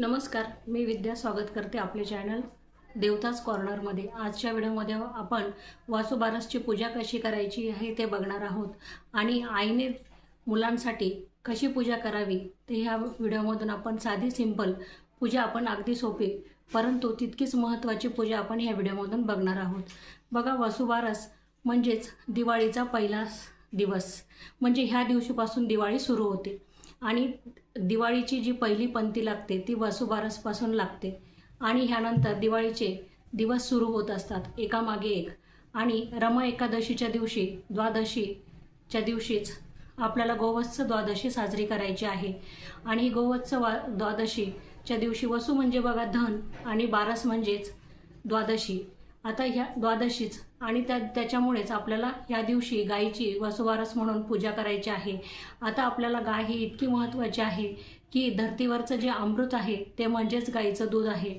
नमस्कार मी विद्या स्वागत करते आपले चॅनल देवताच कॉर्नरमध्ये आजच्या व्हिडिओमध्ये आपण वासुबारसची पूजा कशी करायची आहे ते बघणार आहोत. आणि आईने मुलांसाठी कशी पूजा करावी ते ह्या व्हिडिओमधून आपण साधी सिंपल पूजा आपण अगदी सोपी परंतु तितकीच महत्त्वाची पूजा आपण ह्या व्हिडिओमधून बघणार आहोत. बघा वासुबारस म्हणजेच दिवाळीचा पहिला दिवस. म्हणजे ह्या दिवशीपासून दिवाळी सुरू होते. आणि दिवाळीची जी पहिली पंथी लागते ती वसुबारसपासून लागते. आणि ह्यानंतर दिवाळीचे दिवस सुरू होत असतात एकामागे एक. आणि रमा एकादशीच्या दिवशी द्वादशीच्या दिवशीच आपल्याला गोवत्स द्वादशी साजरी करायची आहे. आणि ही गोवत्स वा द्वादशीच्या दिवशी वसू म्हणजे बघा धन आणि बारस म्हणजेच द्वादशी. आता ह्या द्वादशीच आणि त्या त्याच्यामुळेच आपल्याला या दिवशी गायीची वसुवारस म्हणून पूजा करायची आहे. आता आपल्याला गाय ही इतकी महत्त्वाची आहे की धर्तीवरचं जे अमृत आहे ते म्हणजेच गाईचं दूध आहे.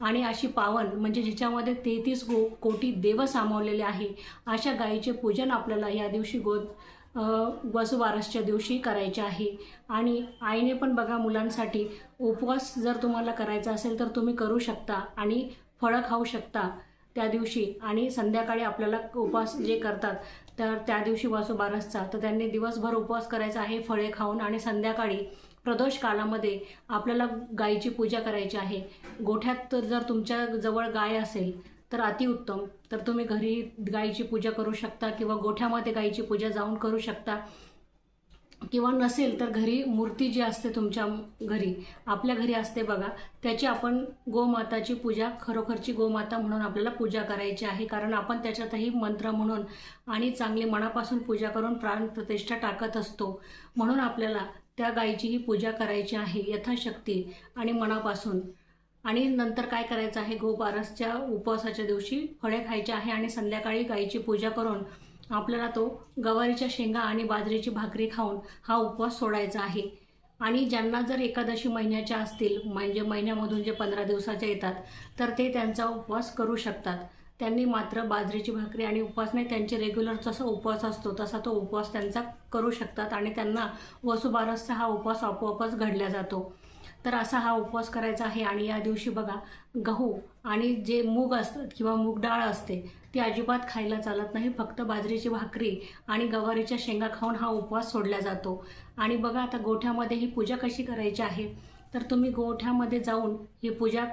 आणि अशी पावन म्हणजे जिच्यामध्ये तेहतीस गो कोटी देव सामावलेले आहे अशा गायीचे पूजन आपल्याला या दिवशी गो वसुवारसच्या वसुबारसच्या दिवशी करायचे आहे. आणि आईने पण बघा मुलांसाठी उपवास जर तुम्हाला करायचा असेल तर तुम्ही करू शकता आणि फळं खाऊ शकता. त्या दिवशी आणि संध्याकाळी आपल्याला उपवास जे करतात तर त्या दिवशी वासुबारसचा तर त्यांनी दिवसभर उपवास करायचा आहे फळे खाऊन आणि संध्याकाळी प्रदोष कालामध्ये आपल्याला गायीची पूजा करायची आहे. गोठ्यात तर जर तुमच्या जवळ गाय असेल तर अतिउत्तम तर तुम्ही घरी गायीची पूजा करू शकता किंवा गोठ्यामध्ये गायीची पूजा जाऊन करू शकता. किंवा नसेल तर घरी मूर्ती जी असते तुमच्या घरी आपल्या घरी असते बघा त्याची आपण गोमाताची पूजा खरोखरची गोमाता म्हणून आपल्याला पूजा करायची आहे. कारण आपण त्याच्यातही मंत्र म्हणून आणि चांगली मनापासून पूजा करून प्राण प्रतिष्ठा टाकत असतो. म्हणून आपल्याला त्या गायीचीही पूजा करायची आहे यथाशक्ती आणि मनापासून. आणि नंतर काय करायचं आहे? गोपारसच्या उपवासाच्या दिवशी फळे खायचे आहे आणि संध्याकाळी गायीची पूजा करून आपल्याला तो गवारीच्या शेंगा आणि बाजरीची भाकरी खाऊन हा उपवास सोडायचा आहे. आणि ज्यांना जर एकादशी महिन्याच्या असतील म्हणजे महिन्यामधून जे पंधरा दिवसाच्या येतात तर ते त्यांचा उपवास करू शकतात. त्यांनी मात्र बाजरीची भाकरी आणि उपवास नाही त्यांचे रेग्युलर जसा उपवास असतो तसा तो उपवास त्यांचा करू शकतात आणि त्यांना वसुबारसचा हा उपवास आपोआपच घडला जातो. तर असा हा उपवास करायचा आहे. आणि या दिवशी बघा गहू आणि जे मूग असतात किंवा मूग डाळ असते ती अजिबात खायला चालत नाही. फक्त बाजरीची भाकरी आणि गवारीच्या शेंगा खाऊन हा उपवास सोडला जातो. आणि बघा आता गोठ्यामध्ये ही पूजा कशी करायची आहे? तर तुम्ही गोठ्यामध्ये जाऊन ही पूजा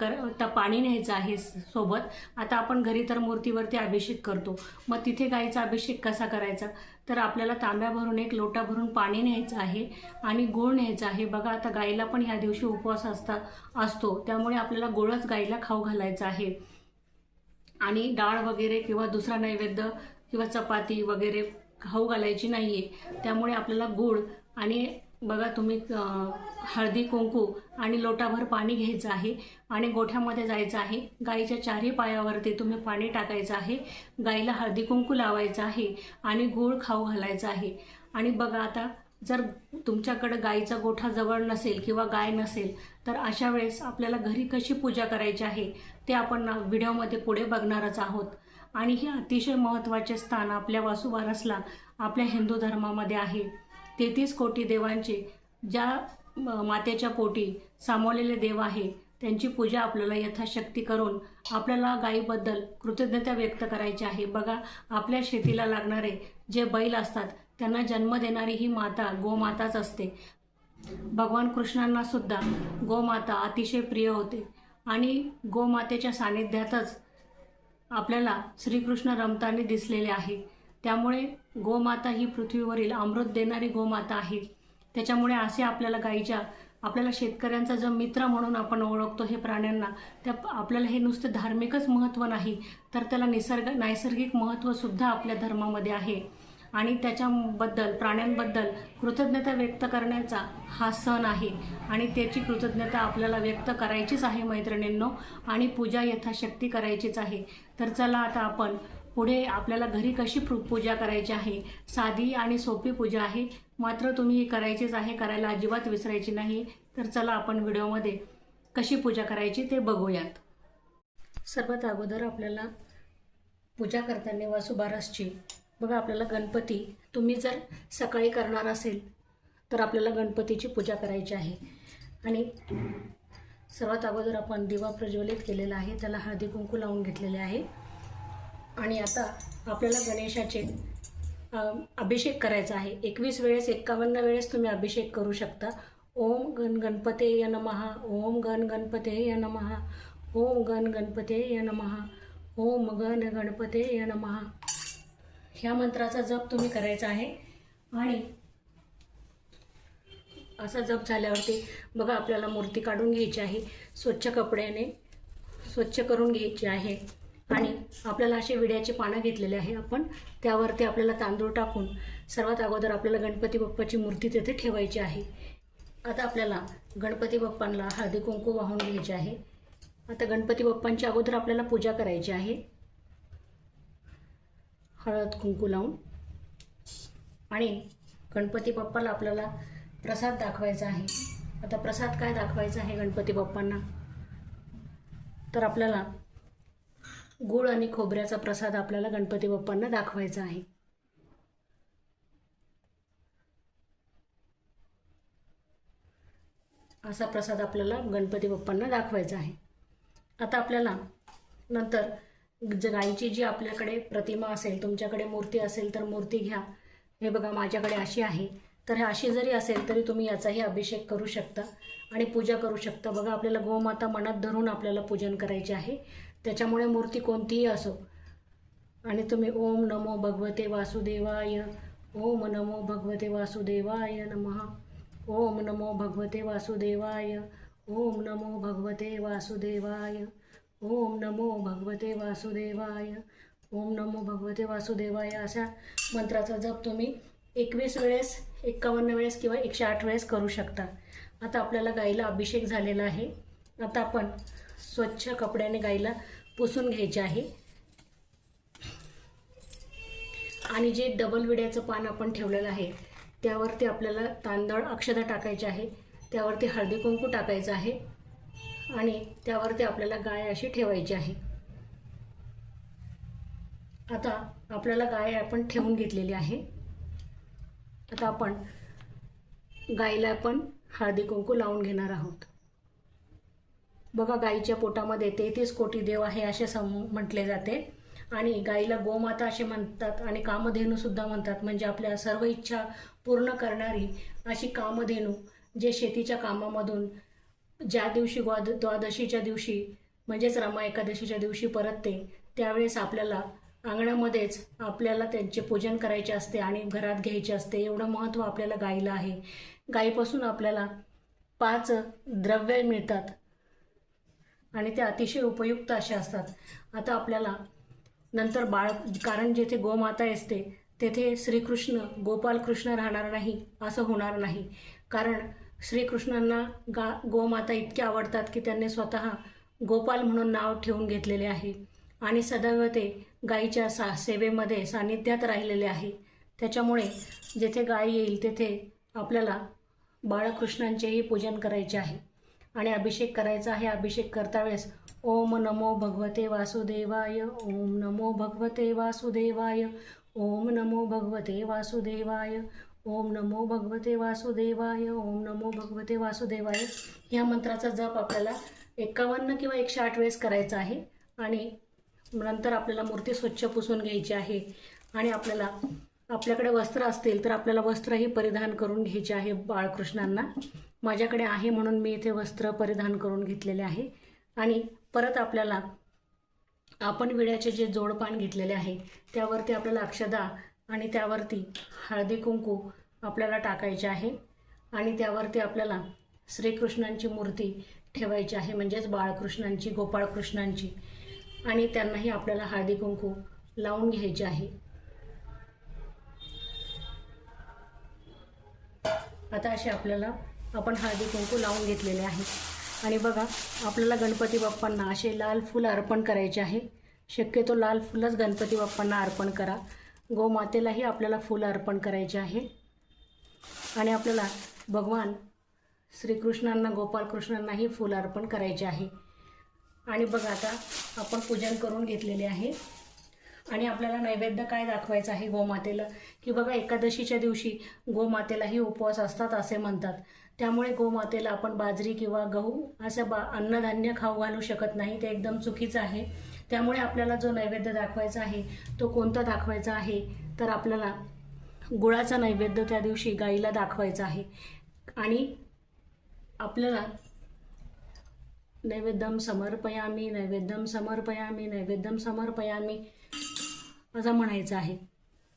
कर तर पाणी न्यायचं आहे स- सोबत. आता आपण घरी तर मूर्तीवरती अभिषेक करतो. मग तिथे गाईचा अभिषेक कसा करायचा? तर आपल्याला तांब्या भरून एक लोटा भरून पाणी न्यायचं आहे आणि गुळ न्यायचं आहे. बघा आता गाईला पण ह्या दिवशी उपवास असता असतो. त्यामुळे आपल्याला गुळच गाईला खाऊ घालायचा आहे. आणि डाळ वगैरे किंवा दुसरा नैवेद्य किंवा चपाती वगैरे खाऊ घालायची नाही आहे त्यामुळे आपल्याला गूळ आणि बघा तुम्ही हळदी कुंकू आणि लोटाभर पाणी घ्यायचं आहे आणि गोठ्यामध्ये जायचं आहे. गाईच्या चारही पायावरती तुम्ही पाणी टाकायचं आहे. गाईला हळदी कुंकू लावायचं आहे आणि गूळ खाऊ घालायचं आहे. आणि बघा आता जर तुमच्याकडं गाईचा गोठा जवळ नसेल किंवा गाय नसेल तर अशा वेळेस आपल्याला घरी कशी पूजा करायची आहे ते आपण व्हिडिओमध्ये पुढे बघणारच आहोत. आणि हे अतिशय महत्त्वाचे स्थान आपल्या वासुबारसला आपल्या हिंदू धर्मामध्ये आहे. तेहतीस कोटी देवांचे ज्या मातेच्या पोटी सामावलेले देव आहे त्यांची पूजा आपल्याला यथाशक्ती करून आपल्याला गायीबद्दल कृतज्ञता व्यक्त करायची आहे. बघा आपल्या शेतीला लागणारे जे बैल असतात त्यांना जन्म देणारी ही माता गोमाताच असते. भगवान कृष्णांना सुद्धा गोमाता अतिशय प्रिय होते आणि गोमातेच्या सानिध्यातच आपल्याला श्रीकृष्ण रमतानी दिसलेले आहे. त्यामुळे गोमाता ही पृथ्वीवरील अमृत देणारी गोमाता आहे. त्याच्यामुळे असे आपल्याला गाईच्या आपल्याला शेतकऱ्यांचा जो मित्र म्हणून आपण ओळखतो हे प्राण्यांना त्या आपल्याला हे नुसतं धार्मिकच महत्त्व नाही तर त्याला निसर्ग नैसर्गिक महत्त्वसुद्धा आपल्या धर्मामध्ये आहे. आणि त्याच्याबद्दल प्राण्यांबद्दल कृतज्ञता व्यक्त करण्याचा हा सण आहे. आणि त्याची कृतज्ञता आपल्याला व्यक्त करायचीच आहे मैत्रिणींनो आणि पूजा यथाशक्ती करायचीच आहे. तर चला आता आपण पुढे आपल्याला घरी कशी पूजा करायची आहे? साधी आणि सोपी पूजा आहे. मात्र तुम्ही ही करायचीच आहे करायला अजिबात विसरायची नाही. तर चला आपण व्हिडिओमध्ये कशी पूजा करायची ते बघूयात. सर्वात अगोदर आपल्याला पूजा करताना वासुबारसची बघा आपल्याला गणपती तुम्ही जर सकाळी करणार असेल तर आपल्याला गणपतीची पूजा करायची आहे. आणि सर्वात अगोदर आपण दिवा प्रज्वलित केलेला आहे. त्याला हळदी कुंकू लावून घेतलेले आहे. आणि आता आपल्याला गणेशाचे अभिषेक करायचा आहे. एकवीस वेळेस एक्कावन्न वेळेस तुम्ही अभिषेक करू शकता. ओम गण गणपते य नमहा ओम गण गणपते य नमहा ओम गण गणपते य नमहा ओम गण गणपते य नमहा ह्या मंत्राचा जप तुम्ही करायचा आहे. आणि असा जप झाल्यावरती बघा आपल्याला मूर्ती काढून घ्यायची आहे. स्वच्छ कपड्याने स्वच्छ करून घ्यायची आहे. आणि आपल्याला असे विड्याचे पानं घेतलेले आहे आपण त्यावरती आपल्याला तांदूळ टाकून सर्वात अगोदर आपल्याला गणपती बाप्पाची मूर्ती तेथे ठेवायची आहे. आता आपल्याला गणपती बाप्पांना हळदी कुंकू वाहून घ्यायचे आहे. आता गणपती बाप्पांच्या अगोदर आपल्याला पूजा करायची आहे. हळद कुंकू लावून. आणि गणपती बाप्पाला आपल्याला प्रसाद दाखवायचा आहे. आता प्रसाद काय दाखवायचा आहे गणपती बाप्पांना? तर आपल्याला गुळ आणि खोबऱ्याचा प्रसाद आपल्याला गणपती बाप्पांना दाखवायचा आहे. असा प्रसाद आपल्याला गणपती बाप्पांना दाखवायचा आहे. आता आपल्याला नंतर गायीची जी आपल्याकडे प्रतिमा असेल तुमच्याकडे मूर्ती असेल तर मूर्ती घ्या. हे बघा माझ्याकडे अशी आहे. तर हे अशी जरी असेल तरी तुम्ही याचाही अभिषेक करू शकता आणि पूजा करू शकता. बघा आपल्याला गोमाता मनात धरून आपल्याला पूजन करायचे आहे. त्याच्यामुळे मूर्ती कोणतीही असो. आणि तुम्ही ओम नमो भगवते वासुदेवाय ओम नमो भगवते वासुदेवाय नमः. ओम नमो भगवते वासुदेवाय ओम नमो भगवते वासुदेवाय ओम नमो भगवते वासुदेवाय ओम नमो भगवते वासुदेवाय अशा मंत्राचा जप तुम्ही एकवीस वेळेस एक्कावन्न वेळेस किंवा एकशे आठ वेळेस करू शकता. आता आपल्याला गाईला अभिषेक झालेला आहे. आता आपण स्वच्छ कपड्याने गाईला पुसून घ्यायचे आहे. आणि जे डबल विड्याचं पान आपण ठेवलेलं आहे त्यावरती आपल्याला तांदळ अक्षता टाकायचे आहे त्यावरती हळदी कुंकू टाकायचं आहे आणि त्यावरती आपल्याला गाय अशी ठेवायची आहे. आता आपल्याला गाय आपण ठेवून घेतलेली आहे. आता आपण गायीला आपण हळदी कुंकू लावून घेणार आहोत. बघा गाईच्या पोटामध्ये तेहतीस कोटी देव आहे असे सम म्हटले जाते. आणि गाईला गोमाता असे म्हणतात आणि कामधेनूसुद्धा म्हणतात. म्हणजे आपल्या सर्व इच्छा पूर्ण करणारी अशी कामधेनू जे शेतीच्या कामामधून ज्या दिवशी ग्वाद द्वादशीच्या दिवशी म्हणजेच रमा एकादशीच्या दिवशी परतते त्यावेळेस आपल्याला अंगणामध्येच आपल्याला त्यांचे पूजन करायचे असते आणि घरात घ्यायचे असते. एवढं महत्त्व आपल्याला गाईला आहे. गाईपासून आपल्याला पाच द्रव्य मिळतात. आणि ते अतिशय उपयुक्त असे असतात. आता आपल्याला नंतर बाळ कारण जेथे गोमाता असते तेथे श्रीकृष्ण गोपाल कृष्ण राहणार नाही असं होणार नाही. कारण श्रीकृष्णांना गा गोमाता इतके आवडतात की त्यांनी स्वतः गोपाल म्हणून नाव ठेवून घेतलेले आहे. आणि सदैव ते गायीच्या सा सेवेमध्ये सान्निध्यात राहिलेले आहे. त्याच्यामुळे जेथे गाय येईल तेथे आपल्याला बाळकृष्णांचेही पूजन करायचे आहे. आणि अभिषेक करायचा आहे. अभिषेक करता वेळेस ओम नमो भगवते वासुदेवाय ओम नमो भगवते वासुदेवाय ओम नमो भगवते वासुदेवाय ओम नमो भगवते वासुदेवाय ओम नमो भगवते वासुदेवाय. ह्या मंत्राचा जप आपल्याला एकावन्न किंवा एकशे आठ वेळेस करायचा आहे. आणि नंतर आपल्याला मूर्ती स्वच्छ पुसून घ्यायची आहे. आणि आपल्याला आपल्याकडे वस्त्र असतील तर आपल्याला वस्त्रही परिधान करून घ्यायचे आहे बाळकृष्णांना. माझ्याकडे आहे म्हणून मी इथे वस्त्र परिधान करून घेतलेले आहे. आणि परत आपल्याला आपण विड्याचे जे जोडपान घेतलेले आहे त्यावरती आपल्याला अक्षदा आणि त्यावरती हळदी कुंकू आपल्याला टाकायचे आहे. आणि त्यावरती आपल्याला श्रीकृष्णांची मूर्ती ठेवायची आहे म्हणजेच बाळकृष्णांची गोपाळकृष्णांची. आणि त्यांनाही आपल्याला हळदी कुंकू लावून घ्यायचे आहे. आता असे आपल्याला आपण हळदी कुंकू लावून घेतलेले आहे. आणि बघा आपल्याला गणपती बाप्पांना असे लाल फुलं अर्पण करायचे आहे. शक्यतो लाल फुलंच गणपती बाप्पांना अर्पण करा. गोमातेलाही आपल्याला फुलं अर्पण करायचे आहे. आणि आपल्याला भगवान श्रीकृष्णांना गोपालकृष्णांनाही फुलं अर्पण करायचे आहे. आणि बघा आता आपण पूजन करून घेतलेले आहे. आणि आपल्याला नैवेद्य काय दाखवायचं आहे गोमातेला? की बघा एकादशीच्या दिवशी गोमातेलाही उपवास असतात असे म्हणतात. त्यामुळे गोमातेला आपण बाजरी किंवा गहू असं बा अन्नधान्य खाऊ घालू शकत नाही. ते एकदम चुकीचं आहे. त्यामुळे आपल्याला जो नैवेद्य दाखवायचा आहे तो कोणता दाखवायचा आहे? तर आपल्याला गुळाचा नैवेद्य त्या दिवशी गाईला दाखवायचा आहे. आणि आपल्याला नैवेद्यम समर्पयामी नैवेद्यम समर्पयामी नैवेद्यम समर्पयामी माझा म्हणायचं आहे.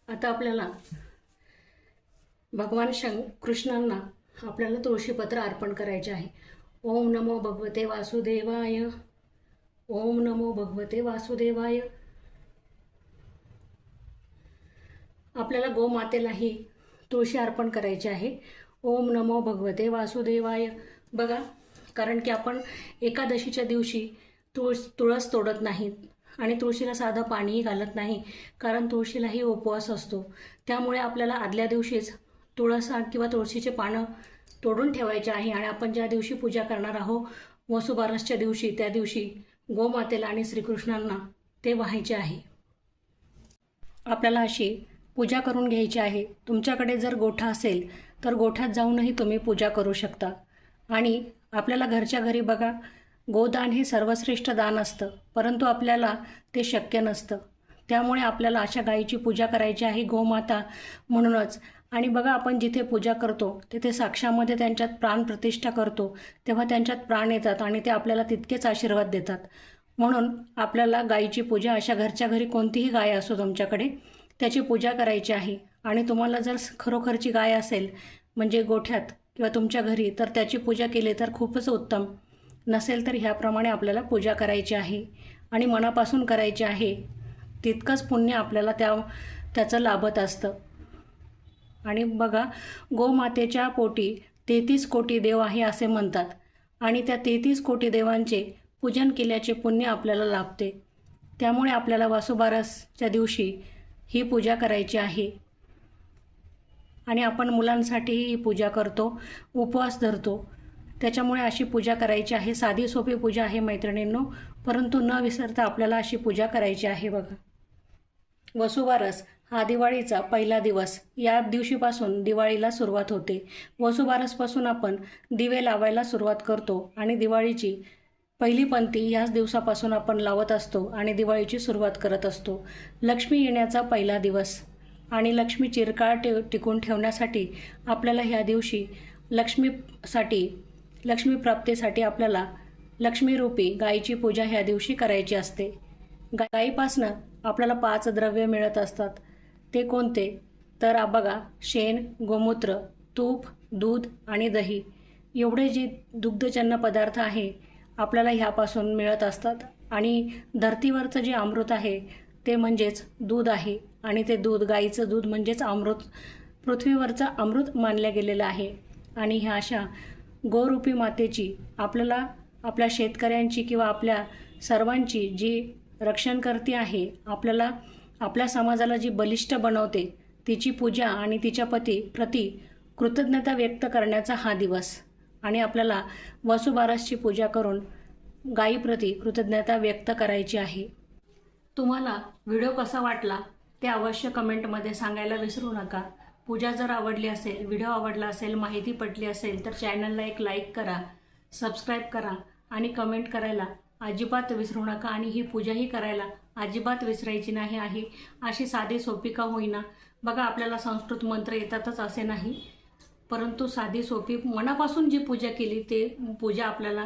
आता आपल्याला भगवान शं कृष्णांना आपल्याला तुळशीपत्र अर्पण करायचे आहे. ओम नमो भगवते वासुदेवाय. ओम नमो भगवते वासुदेवाय. आपल्याला गोमातेलाही तुळशी अर्पण करायची आहे. ओम नमो भगवते वासुदेवाय. बघा कारण की आपण एकादशीच्या दिवशी तुळस तुळस तोडत नाहीत. आणि तुळशीला साधं पाणीही घालत नाही कारण तुळशीलाही उपवास असतो. त्यामुळे आपल्याला आदल्या दिवशीच तुळसा किंवा तुळशीचे पानं तोडून ठेवायचे आहे आणि आपण ज्या दिवशी पूजा करणार आहोत वसुबारसच्या दिवशी त्या दिवशी गोमातेला आणि श्रीकृष्णांना ते व्हायचे आहे. आपल्याला अशी पूजा करून घ्यायची आहे. तुमच्याकडे जर गोठा असेल तर गोठ्यात जाऊनही तुम्ही पूजा करू शकता. आणि आपल्याला घरच्या घरी बघा गोदान हे सर्वश्रेष्ठ दान असतं परंतु आपल्याला ते शक्य नसतं. त्यामुळे आपल्याला अशा गायीची पूजा करायची आहे गोमाता म्हणूनच. आणि बघा आपण जिथे पूजा करतो तिथे साक्षामध्ये त्यांच्यात प्राण प्रतिष्ठा करतो तेव्हा त्यांच्यात प्राण येतात आणि ते आपल्याला तितकेच आशीर्वाद देतात. म्हणून आपल्याला गायीची पूजा अशा घरच्या घरी कोणतीही गाय असो तुमच्याकडे त्याची पूजा करायची आहे. आणि तुम्हाला जर खरोखरची गाय असेल म्हणजे गोठ्यात किंवा तुमच्या घरी तर त्याची पूजा केली तर खूपच उत्तम. नसेल तर ह्याप्रमाणे आपल्याला पूजा करायची आहे आणि मनापासून करायची आहे तितकंच पुण्य आपल्याला त्या त्याचं लाभत असतं. आणि बघा गोमातेच्या पोटी तेहतीस कोटी देव आहे असे म्हणतात आणि त्या तेहतीस कोटी देवांचे पूजन केल्याचे पुण्य आपल्याला लाभते. त्यामुळे आपल्याला वासुबारसच्या दिवशी ही पूजा करायची आहे. आणि आपण मुलांसाठीही ही पूजा करतो उपवास धरतो. त्याच्यामुळे अशी पूजा करायची आहे. साधी सोपी पूजा आहे मैत्रिणींनो. परंतु न विसरता आपल्याला अशी पूजा करायची आहे बघा. वसुबारस हा दिवाळीचा पहिला दिवस. या दिवशीपासून दिवाळीला सुरुवात होते. वसुबारसपासून आपण दिवे लावायला सुरुवात करतो आणि दिवाळीची पहिली पंथी ह्याच दिवसापासून आपण लावत असतो आणि दिवाळीची सुरुवात करत असतो. लक्ष्मी येण्याचा पहिला दिवस. आणि लक्ष्मी चिरकाळ टे टिकून ठेवण्यासाठी आपल्याला ह्या दिवशी लक्ष्मीसाठी लक्ष्मी प्राप्तीसाठी आपल्याला लक्ष्मीरूपी गायीची पूजा ह्या दिवशी करायची असते. गायीपासनं आपल्याला पाच द्रव्य मिळत असतात. ते कोणते? तर बघा शेण गोमूत्र तूप दूध आणि दही. एवढे जे दुग्धजन्य पदार्थ आहे आपल्याला ह्यापासून मिळत असतात. आणि धर्तीवरचं जे अमृत आहे ते म्हणजेच दूध आहे. आणि ते दूध गाईचं दूध म्हणजेच अमृत. पृथ्वीवरचं अमृत मानलं गेलेलं आहे. आणि ह्या अशा गोरूपी मातेची आपल्याला आपल्या शेतकऱ्यांची किंवा आपल्या सर्वांची जी रक्षण करते आहे आपल्याला आपल्या समाजाला जी बलिष्ठ बनवते तिची पूजा आणि तिच्या पती प्रती कृतज्ञता व्यक्त करण्याचा हा दिवस. आणि आपल्याला वसुबारसची पूजा करून गायीप्रती कृतज्ञता व्यक्त करायची आहे. तुम्हाला व्हिडिओ कसा वाटला ते अवश्य कमेंटमध्ये सांगायला विसरू नका. पूजा जर आवडली असेल व्हिडिओ आवडला असेल माहिती पटली असेल तर चॅनलला एक लाईक करा सबस्क्राईब करा आणि कमेंट करायला अजिबात विसरू नका आणि ही पूजाही करायला अजिबात विसरायची नाही आहे. अशी साधी सोपी का होईना. बघा आपल्याला संस्कृत मंत्र येतातच असे नाही. परंतु साधी सोपी मनापासून जी पूजा केली ते पूजा आपल्याला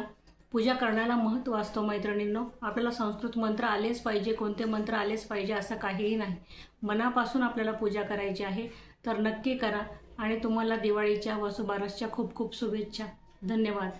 पूजा करण्याला महत्त्व असतो मैत्रिणींनो. आपल्याला संस्कृत मंत्र आलेच पाहिजे कोणते मंत्र आलेच पाहिजे असं काहीही नाही. मनापासून आपल्याला पूजा करायची आहे. तर नक्की करा. आणि तुम्हाला दिवाळीच्या वसुबारसच्या खूप खूप शुभेच्छा. धन्यवाद.